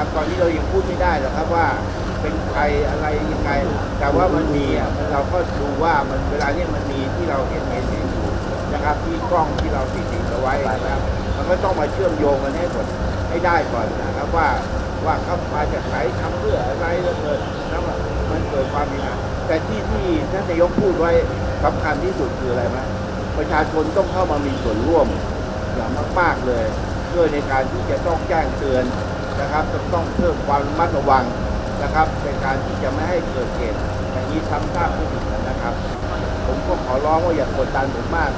นะครับ ตอนนี้เรายังพูดไม่ได้หรอกครับว่าเป็นใครอะไรยังไง แต่ว่ามันมีอะเราก็ดูว่ามันเวลาเนี้ยมันมีที่เราเห็นเห็นเห็นอยู่นะครับ ที่กล้องที่เราติดติดเอาไว้นะครับมันก็ต้องมาเชื่อมโยงกันให้หมดให้ได้ก่อนนะครับว่าว่าเขามาจากไหนทำเพื่ออะไรแล้วเกิดแล้วมันเกิดความมีนะแต่ที่ที่ท่านนายกพูดไว้สำคัญที่สุดคืออะไรไหมประชาชนต้องเข้ามามีส่วนร่วมอย่างมากๆเลยด้วยในการที่จะต้องแจ้งเตือน นะครับจะต้องเพิ่มความระมัดระวังนะครับในการที่จะไม่ให้เกิดเหตุอย่างนี้ซ้ำซากขึ้นอีกนะครับ ผมก็ขอร้องว่าอย่ากดดันผมมาก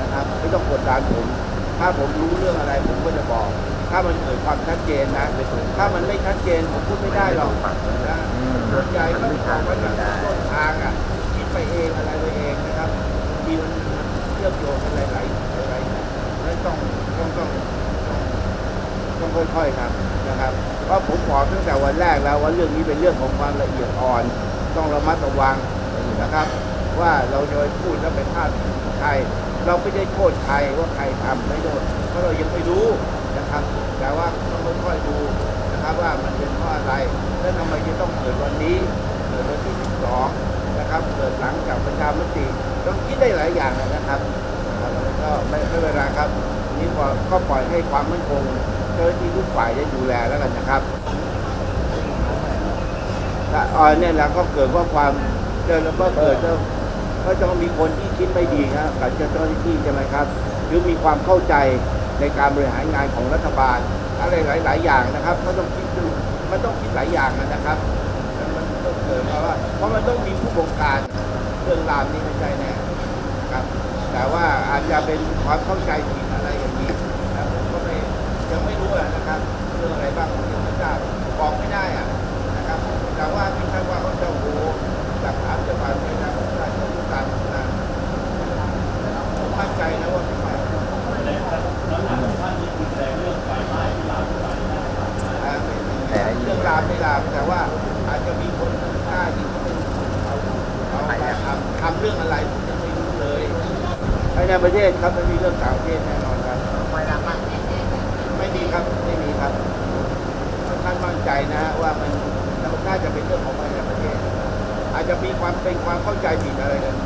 นะครับไม่ต้องกดดันผมถ้าผมรู้เรื่องอะไรผมก็จะบอก ถ้ามันเกิดความชัดเจนนะถ้ามันไม่ชัดเจนผมพูดไม่ได้หรอกนะส่วนใหญ่ก็บอกว่าจากต้นทางอะคิดไปเองอะไรไปเองนะครับบางทีมันเชื่อมโยงกันหลายๆหลายๆนั้นต้องต้องต้องต้องต้อง ค่อยๆครับนะครับ เพราะผมบอกตั้งแต่วันแรกแล้วว่าเรื่องนี้เป็นเรื่องของความละเอียดอ่อน ต้องระมัดระวังนะครับ ว่าเราจะไปพูดแล้วไปพลาดใครเราไม่ได้โทษใครว่าใครทำไม่โทษเพราะเรายังไม่รู้นะครับ แต่ว่าต้องค่อยๆดูนะครับว่ามันเป็นเพราะอะไรและทำไมจะต้องเกิดวันนี้เกิดวันที่ 12 นะครับ เกิดหลังจากประชามติต้องคิดได้หลายอย่างนะครับก็ไม่ไม่เป็นไรครับนี้ก็ปล่อยให้ความมั่นคง เจ้าหน้าที่ทุกฝ่ายได้ดูแลแล้วกันนะครับถ้าอ่อนเนี่ยแหละก็เกิดว่าความเจอแล้วก็เกิดแล้วก็ต้องมีคนที่คิดไม่ดีครับกับเจ้าหน้าที่ใช่ไหมครับ หรือมีความเข้าใจในการบริหารงานของรัฐบาล อะไรหลาย ๆ อย่างนะครับก็ต้องคิดดูมันต้องคิดหลายอย่างนะครับมันต้องเกิดเพราะว่าเพราะมันต้องมีผู้บงการเรื่องราวนี้ไม่ใช่แน่ครับ แต่ว่าอาจจะเป็นความเข้าใจผิดอะไรอย่างนี้นะผมก็ไม่ ยังไม่รู้อะนะครับเรื่องอะไรบ้างผมยังไม่ทราบบอกไม่ได้อะนะครับแต่ว่าไม่ใช่ว่าเขาจะโอ้โหหลักฐานจะผ่านไปนะผมได้ต้องการนะผมมั่นใจนะว่าไม่ใช่อ่าไม่ไม่ไม่เรื่องราวไม่ราวแต่ว่าอาจจะมีคนหน้าที่เขาเอาเอาไปทำทำเรื่องอะไรผมยังไม่รู้เลยภายในประเทศครับไม่มีเรื่องต่างประเทศแน่นอนครับ ไม่มีครับไม่มีครับท่านมั่นใจนะว่ามันน่าจะเป็นเรื่องของภายในประเทศ อาจ จะมีความเป็นความเข้าใจผิดอะไรกัน